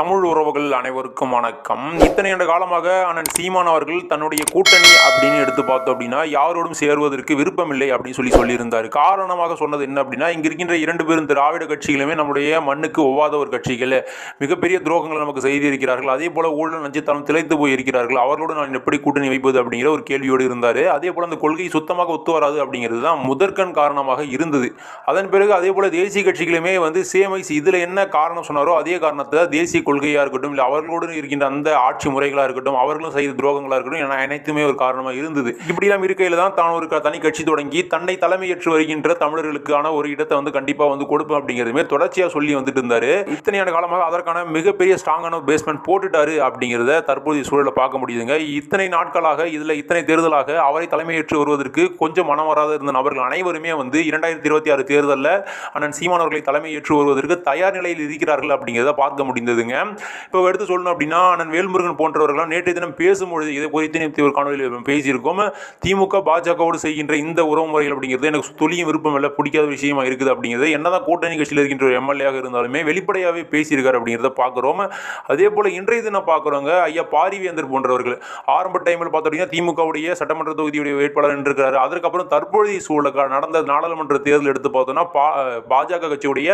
தமிழ் உறவுகள் அனைவருக்கும் வணக்கம். இத்தனை ஆண்டு காலமாக அண்ணன் சீமான் அவர்கள் தன்னுடைய கூட்டணி அப்படின்னு எடுத்து பார்த்தோம் அப்படின்னா யாரோடும் சேருவதற்கு விருப்பமில்லை அப்படின்னு சொல்லி சொல்லியிருந்தார். காரணமாக சொன்னது என்ன அப்படின்னா இங்க இருக்கின்ற இரண்டு பேரும் திராவிட கட்சிகளுமே நம்முடைய மண்ணுக்கு ஒவ்வாத ஒரு கட்சிகள். மிகப்பெரிய துரோகங்களை நமக்கு செய்திருக்கிறார்கள். அதே போல ஊழல் நஞ்சுத்தனம் திளைத்து போய் இருக்கிறார்கள் அவர்களோடு நான் எப்படி கூட்டணி வைப்பது அப்படிங்கிற ஒரு கேள்வியோடு இருந்தார். அதே போல அந்த கொள்கை சுத்தமாக ஒத்து வராது அப்படிங்கிறது தான் முதற்கண் காரணமாக இருந்தது. அதன் பிறகு அதே போல தேசிய கட்சிகளுமே வந்து சேமைஸ் இதுல என்ன காரணம் சொன்னாரோ அதே காரணத்தை தேசிய கொள்கையாக இருக்கட்டும் இல்லை அவர்களோடு இருக்கின்ற அந்த ஆட்சி முறைகளாக இருக்கட்டும் அவர்களும் செய்த துரோகங்களாக இருக்கட்டும் என அனைத்துமே ஒரு காரணமாக இருந்தது. இப்படிலாம் இருக்கையில் தான் தான் ஒரு க- தனி கட்சி தொடங்கி தன்னை தலைமையேற்று வருகின்ற தமிழர்களுக்கான ஒரு இடத்தை வந்து கண்டிப்பாக வந்து கொடுப்போம் அப்படிங்கிறதுமே தொடர்ச்சியாக சொல்லி வந்துட்டு இருந்தார். இத்தனையான காலமாக அதற்கான மிகப்பெரிய ஸ்ட்ராங்கான பேஸ்மெண்ட் போட்டுட்டாரு அப்படிங்கிறத தற்போதைய சூழலை பார்க்க முடியுதுங்க. இத்தனை நாட்களாக இதில் இத்தனை தேர்தலாக அவரை தலைமையேற்று வருவதற்கு கொஞ்சம் மனம் வராத இருந்த நபர்கள் அனைவருமே வந்து இரண்டாயிரத்தி இருபத்தி ஆறு தேர்தலில் அண்ணன் சீமானவர்களை தலைமையேற்று வருவதற்கு தயார் நிலையில் இருக்கிறார்கள் அப்படிங்கிறத பார்க்க முடிந்ததுங்க. இப்போ எடுத்து சொல்லணும் அப்படின்னா அண்ணன் வேல்முருகன் போன்றவர்களாம் நேற்றைய தினம் பேசும்பொழுது இதை குறித்து நேற்று ஒரு காணொலியில் பேசியிருக்கோம். திமுக பாஜகவோடு செய்கின்ற இந்த உறவு முறைகள் அப்படிங்கிறது எனக்கு துளியும் விருப்பம் இல்லை பிடிக்காத விஷயமா இருக்குது அப்படிங்கிறது. என்னதான் கூட்டணி கட்சியில் இருக்கின்ற ஒரு எம்எல்ஏயாக இருந்தாலுமே வெளிப்படையாகவே பேசியிருக்காரு அப்படிங்கிறத பார்க்குறோம். அதே போல் இன்றைய தினம் பார்க்குறவங்க ஐயா பாரிவேந்தர் போன்றவர்கள் ஆரம்ப டைமில் பார்த்தோம் திமுகவுடைய சட்டமன்ற தொகுதியுடைய வேட்பாளர் நின்றிருக்கிறாரு. அதற்கப்புறம் தற்போதைய சூழலுக்கு நடந்த நாடாளுமன்ற தேர்தல் எடுத்து பார்த்தோம்னா பாஜக கட்சியுடைய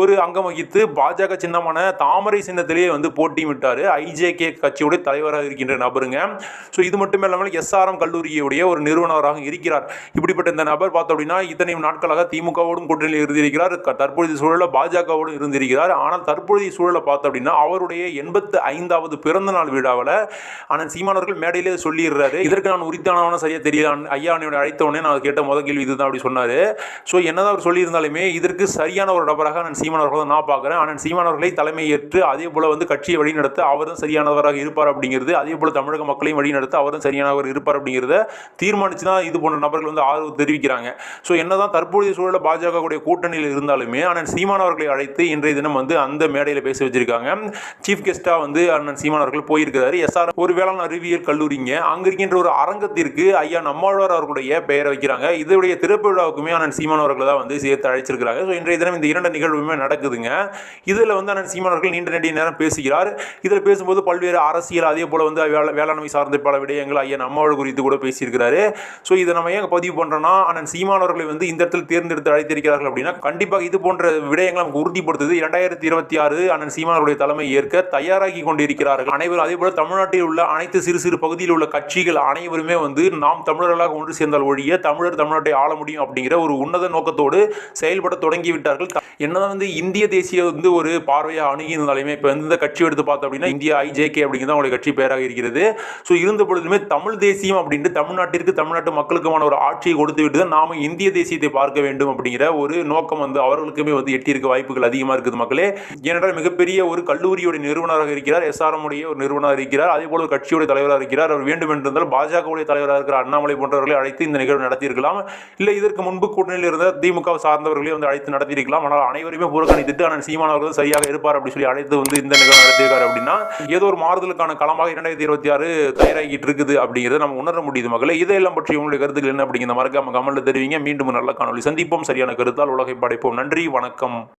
ஒரு அங்கம் வகித்து பாஜக சின்னமான தாமரை சின்ன சின்னத்திலேயே வந்து போட்டியிட்டார் ஐஜேகே கட்சியுடைய தலைவராக இருக்கின்ற நபருங்க. ஸோ இது மட்டும் இல்லாமல் எஸ்ஆர்எம் கல்லூரியுடைய ஒரு நிறுவனராக இருக்கிறார். இப்படிப்பட்ட இந்த நபர் பார்த்தோம் அப்படின்னா இத்தனை நாட்களாக திமுகவோடும் கூட்டணியில் இருந்திருக்கிறார். க- தற்பொழுதைய சூழலில் பாஜகவோடும் இருந்திருக்கிறார். ஆனால் தற்பொழுதைய சூழலை பார்த்தோம் அப்படின்னா அவருடைய எண்பத்து ஐந்தாவது பிறந்த நாள் விழாவில் ஆனால் சீமானவர்கள் மேடையிலே சொல்லிடுறாரு. இதற்கு நான் உரித்தானவன சரியாக தெரியல. ஐயா என்னை அழைத்த உடனே நான் கேட்ட முதல் கேள்வி இதுதான் அப்படி சொன்னார். ஸோ என்னதான் அவர் சொல்லியிருந்தாலுமே இதற்கு சரியான ஒரு நபராக நான் சீமானவர்களை நான் பார்க்குறேன். ஆனால் சீமானவர்களை தலைமையேற்று தலைமை ஏற்று அதே போல் வந்து கட்சியை வழிநடத்த அவரும் சரியானவராக இருப்பார் அப்படிங்கிறது அதே போல் தமிழக மக்களையும் வழிநடத்த அவரும் சரியானவர் இருப்பார் அப்படிங்கிறத தீர்மானித்து தான் இது போன்ற நபர்கள் வந்து ஆர்வம் தெரிவிக்கிறாங்க. ஸோ என்னதான் தற்போதைய சூழலில் பாஜக உடைய கூட்டணியில் இருந்தாலுமே அண்ணன் சீமான் அவர்களை அழைத்து இன்றைய தினம் வந்து அந்த மேடையில் பேச வச்சிருக்காங்க. சீஃப் கெஸ்ட்டாக வந்து அண்ணன் சீமான் அவர்கள் போயிருக்கிறாரு. எஸ்ஆர் ஒரு வேளாண் அறிவியல் கல்லூரிங்க அங்கே இருக்கின்ற ஒரு அரங்கத்திற்கு ஐயா நம்மாழ்வார் அவர்களுடைய பெயரை வைக்கிறாங்க. இதனுடைய திறப்பு விழாவுக்குமே அண்ணன் சீமான் அவர்களை தான் வந்து சேர்த்து அழைச்சிருக்கிறாங்க. ஸோ இன்றைய தினம் இந்த இரண்டு நிகழ்வுமே நடக்குதுங்க. இதில் வந்து அண்ணன் சீமான் அவர்கள் நீண்ட நெடிய நேரம் பேசுகிறார். இதில் பேசும்போது பல்வேறு அரசியல் அதே போல் வந்து வேளாண்மை சார்ந்த பல விடயங்கள் ஐயன் நம்மாழ்வார் குறித்து கூட பேசியிருக்கிறாரு. ஸோ இதை நம்ம ஏன் பதிவு பண்ணுறோம்னா அண்ணன் சீமானவர்களை வந்து இந்த இடத்தில் தேர்ந்தெடுத்து அழைத்திருக்கிறார்கள் அப்படின்னா கண்டிப்பாக இது போன்ற விடயங்களை நமக்கு உறுதிப்படுத்துது. இரண்டாயிரத்தி இருபத்தி ஆறு அண்ணன் சீமானவருடைய தலைமை ஏற்க தயாராகி கொண்டிருக்கிறார்கள். அனைவரும் அதே போல தமிழ்நாட்டில் உள்ள அனைத்து சிறு சிறு பகுதியில் உள்ள கட்சிகள் அனைவருமே வந்து நாம் தமிழர்களாக ஒன்று சேர்ந்தால் ஒழிய தமிழர் தமிழ்நாட்டை ஆள முடியும் அப்படிங்கிற ஒரு உன்னத நோக்கத்தோடு செயல்பட தொடங்கிவிட்டார்கள் என்னதான் வந்து இந்திய தேசிய வந்து ஒரு பார்வையாக அணுகி இருந்தாலுமே இப்போ எந்த கட்சி எடுத்து பார்த்தோம் அப்படின்னா இந்தியா ஐஜேகே அப்படிங்கிறது அவங்களுடைய கட்சி பேராக இருக்கிறது. ஸோ இருந்த பொழுதுமே தமிழ் தேசியம் அப்படின்ட்டு தமிழ்நாட்டிற்கு தமிழ்நாட்டு மக்களுக்குமான ஒரு ஆட்சியை கொடுத்து விட்டு தான் நாம இந்திய தேசியத்தை பார்க்க வேண்டும் அப்படிங்கிற ஒரு நோக்கம் வந்து அவர்களுக்குமே வந்து எட்டியிருக்க வாய்ப்புகள் அதிகமாக இருக்குது மக்களே. ஏனென்றால் மிகப்பெரிய ஒரு கல்லூரியுடைய நிறுவனராக இருக்கிறார் எஸ்ஆர்எம் உடைய ஒரு நிறுவனராக இருக்கிறார் அதே போல ஒரு கட்சியுடைய தலைவராக இருக்கிறார். அவர் வேண்டும் என்றிருந்தால் பாஜகவுடைய தலைவராக இருக்கிற அண்ணாமலை போன்றவர்களை அழைத்து இந்த நிகழ்வு நடத்தியிருக்கலாம். இல்லை இதற்கு முன்பு கூட்டணியில் இருந்த திமுக சார்ந்தவர்களே வந்து அழைத்து நடத்தியிருக்கலாம். ஆனால் அனைவருமே புறக்கணித்துட்டு ஆனால் சீமானவர்கள் சரியாக இருப்பார் அப்படி சொல்லி அழைத்து வந்து இந்த நிகழ்வு நடத்தியிருக்காரு அப்படின்னா ஏதோ ஒரு மாறுதலுக்கான களமாக இரண்டாயிரத்தி இருபத்தி ஆறு தயாராகிட்டு இருக்குது அப்படிங்கிறத நம்ம உணர முடியுது மகளே இதையெல்லாம் பற்றி உங்களுடைய கருத்துக்கள் என்ன அப்படிங்கிற மறக்காம கமெண்ட்ல தெரிவிங்க. மீண்டும் நல்ல காணொலி சந்திப்போம். சரியான கருத்தால் உலகை படைப்போம். நன்றி. வணக்கம்.